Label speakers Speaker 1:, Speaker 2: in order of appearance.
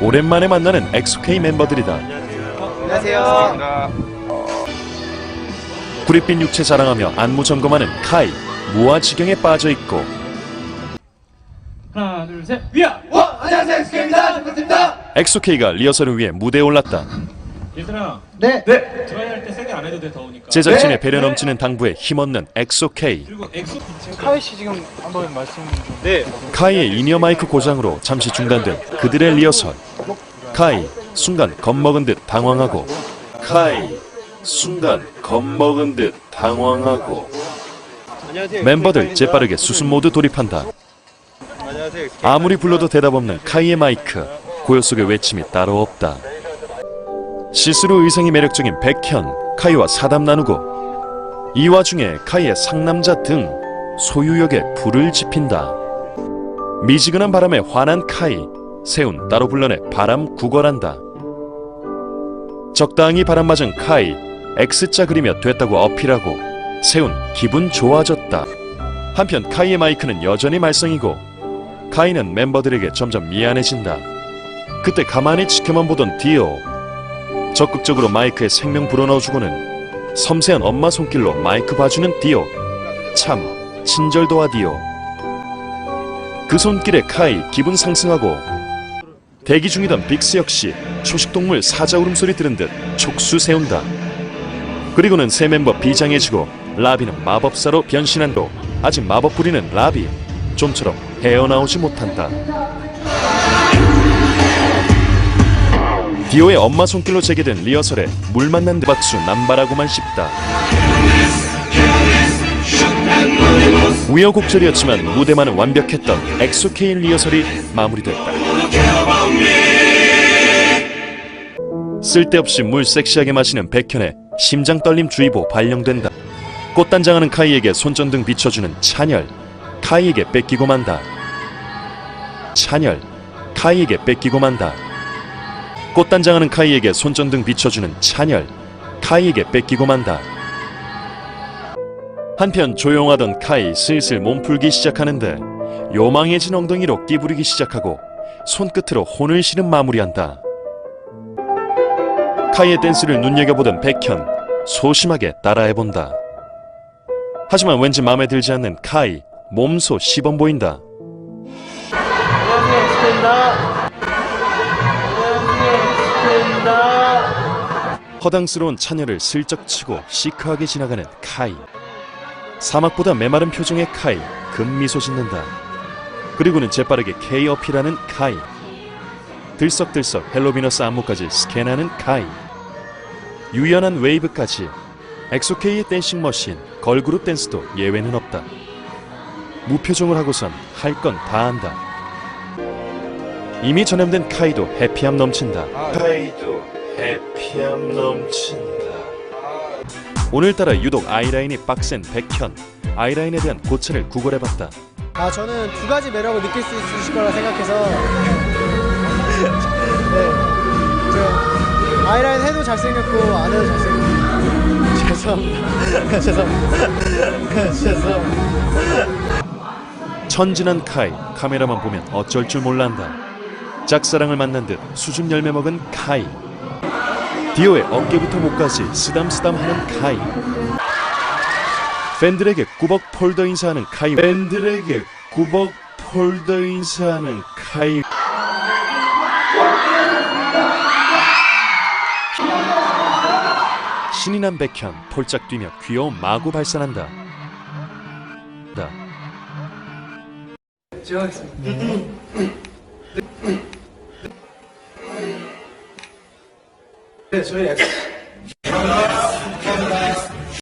Speaker 1: 오랜만에 만나는 엑소케이 멤버들이다.
Speaker 2: 안녕하세요.
Speaker 1: 구릿빛 육체 자랑하며 안무 점검하는 카이, 무아 지경에 빠져 있고
Speaker 3: 하나 둘 셋 위야
Speaker 2: 어, 안녕하세요. 엑스케입니다. 정국입니다.
Speaker 1: 엑소케이가 리허설을 위해 무대에 올랐다.
Speaker 3: 얘들아
Speaker 2: 네. 네.
Speaker 3: 드라이 할 때 세게 안 해도 돼 더우니까
Speaker 1: 제작진의
Speaker 2: 네,
Speaker 1: 배려
Speaker 3: 네.
Speaker 1: 넘치는 당부에 힘없는 엑소케이.
Speaker 3: 그리고 엑소
Speaker 2: 카이 씨 지금 한번 말씀 좀. 네.
Speaker 1: 카이의 이니어 마이크 고장으로 잠시 중단된 그들의 리허설. 카이 순간 겁먹은 듯 당황하고 카이 순간 겁먹은 듯 당황하고
Speaker 2: 안녕하세요.
Speaker 1: 멤버들 재빠르게 수습 모드 돌입한다.
Speaker 2: 안녕하세요.
Speaker 1: 아무리 불러도 대답 없는 카이의 마이크 고요 속의 외침이 따로 없다. 시스루 의상이 매력적인 백현 카이와 사담 나누고 이 와중에 카이의 상남자 등 소유욕에 불을 지핀다. 미지근한 바람에 화난 카이 세운 따로 불러내 바람 구걸한다. 적당히 바람 맞은 카이 X자 그리며 됐다고 어필하고 세운 기분 좋아졌다. 한편 카이의 마이크는 여전히 말썽이고 카이는 멤버들에게 점점 미안해진다. 그때 가만히 지켜만 보던 디오. 적극적으로 마이크에 생명 불어넣어주고는 섬세한 엄마 손길로 마이크 봐주는 디오. 참 친절도와 디오. 그 손길에 카이 기분 상승하고 대기 중이던 빅스 역시 초식동물 사자 울음소리 들은 듯 촉수 세운다. 그리고는 새 멤버 비장해지고 라비는 마법사로 변신한 도 아직 마법 부리는 라비 좀처럼 헤어나오지 못한다. 디오의 엄마 손길로 재개된 리허설에 물 만난 박수 남발하고만 싶다. 우여곡절이었지만 무대만은 완벽했던 엑소케인 리허설이 마무리됐다. 쓸데없이 물 섹시하게 마시는 백현의 심장 떨림 주의보 발령된다. 꽃단장하는 카이에게 손전등 비춰주는 찬열, 카이에게 뺏기고 만다. 찬열, 카이에게 뺏기고 만다. 꽃단장하는 카이에게 손전등 비춰주는 찬열, 카이에게 뺏기고 만다. 한편 조용하던 카이 슬슬 몸풀기 시작하는데 요망해진 엉덩이로 끼부리기 시작하고 손끝으로 혼을 실은 마무리한다. 카이의 댄스를 눈여겨보던 백현 소심하게 따라해본다. 하지만 왠지 마음에 들지 않는 카이 몸소 시범 보인다.
Speaker 2: 안녕하세요. 엑스케입니다. 엑스케입니다.
Speaker 1: 허당스러운 찬열을 슬쩍 치고 시크하게 지나가는 카이. 사막보다 메마른 표정의 카이 금미소 짓는다. 그리고는 재빠르게 K 어필하는 카이. 들썩들썩 헬로비너스 안무까지 스캔하는 카이. 유연한 웨이브까지 엑소케이의 댄싱 머신 걸그룹 댄스도 예외는 없다. 무표정을 하고선 할 건 다 한다. 이미 전염된 카이도 해피함 넘친다. 카이도 해피함 넘친다. 오늘따라 유독 아이라인이 빡센 백현. 아이라인에 대한 고찰을 구걸해봤다.
Speaker 4: 아 저는 두 가지 매력을 느낄 수 있으실 거라 생각해서 네, 저 아이라인 해도 잘생겼고 안 해도 잘생겼고 죄송합니다 죄송합니다 죄송합니다
Speaker 1: 천진한 카이 카메라만 보면 어쩔 줄 몰란다 짝사랑을 만난 듯 수줍 열매 먹은 카이. 디오의 어깨부터 목까지 쓰담쓰담하는 카이. 팬들에게 꾸벅 폴더 인사하는 카이. 팬들에게 꾸벅 폴더 인사하는 카이. 신이 난 백현 폴짝 뛰며 귀여운 마구 발산한다. 다.
Speaker 2: 제가 하겠습니다. 네, 저희 엑스